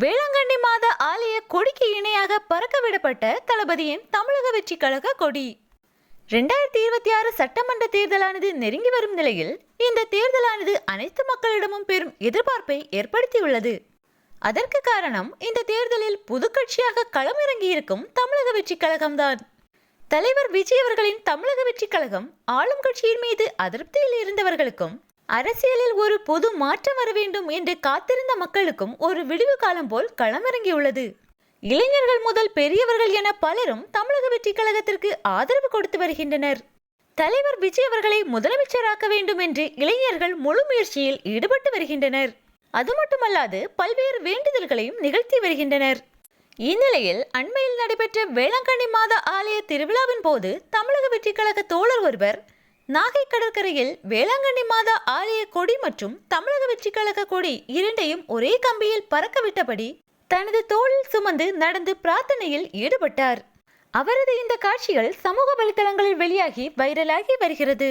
வேளாங்கண்ணி மாத ஆலய கொடிக்கு இணையாக பறக்க விடப்பட்ட தளபதியின் தமிழக வெற்றி கழக கொடி. ரெண்டாயிரத்தி இருபத்தி ஆறு சட்டமன்ற தேர்தலானது நெருங்கி வரும் நிலையில் இந்த தேர்தலானது அனைத்து மக்களிடமும் பெரும் எதிர்பார்ப்பை ஏற்படுத்தியுள்ளது. அதற்கு காரணம் இந்த தேர்தலில் புது கட்சியாக களமிறங்கியிருக்கும் தமிழக வெற்றி கழகம்தான் தலைவர் விஜய் அவர்களின் தமிழக வெற்றி கழகம் ஆளும் கட்சியின் மீது அதிருப்தியில் இருந்தவர்களுக்கும் அரசியலில் ஒரு பொது மாற்றம் வர வேண்டும் என்று காத்திருந்த மக்களுக்கும் ஒரு விடிவு காலம் போல் களமிறங்கியுள்ளது. இளைஞர்கள் முதல் பெரியவர்கள் என பலரும் தமிழக வெற்றி கழகத்திற்கு ஆதரவு கொடுத்து வருகின்றனர். தலைவர் விஜய் அவர்களை முதலமைச்சராக்க வேண்டும் என்று இளைஞர்கள் முழு முயற்சியில் ஈடுபட்டு வருகின்றனர். அது மட்டுமல்லாது பல்வேறு வேண்டுதல்களையும் நிகழ்த்தி வருகின்றனர். இந்நிலையில் அண்மையில் நடைபெற்ற வேளாங்கண்ணி மாத ஆலய திருவிழாவின் போது தமிழக வெற்றி கழக தோழர் ஒருவர் நாகை கடற்கரையில் வேளாங்கண்ணி மாதா ஆலய கொடி மற்றும் தமிழக வெற்றி கழக கொடி இரண்டையும் ஒரே கம்பியில் பறக்கவிட்டபடி தனது தோளில் சுமந்து நடந்து பிரார்த்தனையில் ஈடுபட்டார். அவரது இந்த காட்சிகள் சமூக வலைதளங்களில் வெளியாகி வைரலாகி வருகிறது.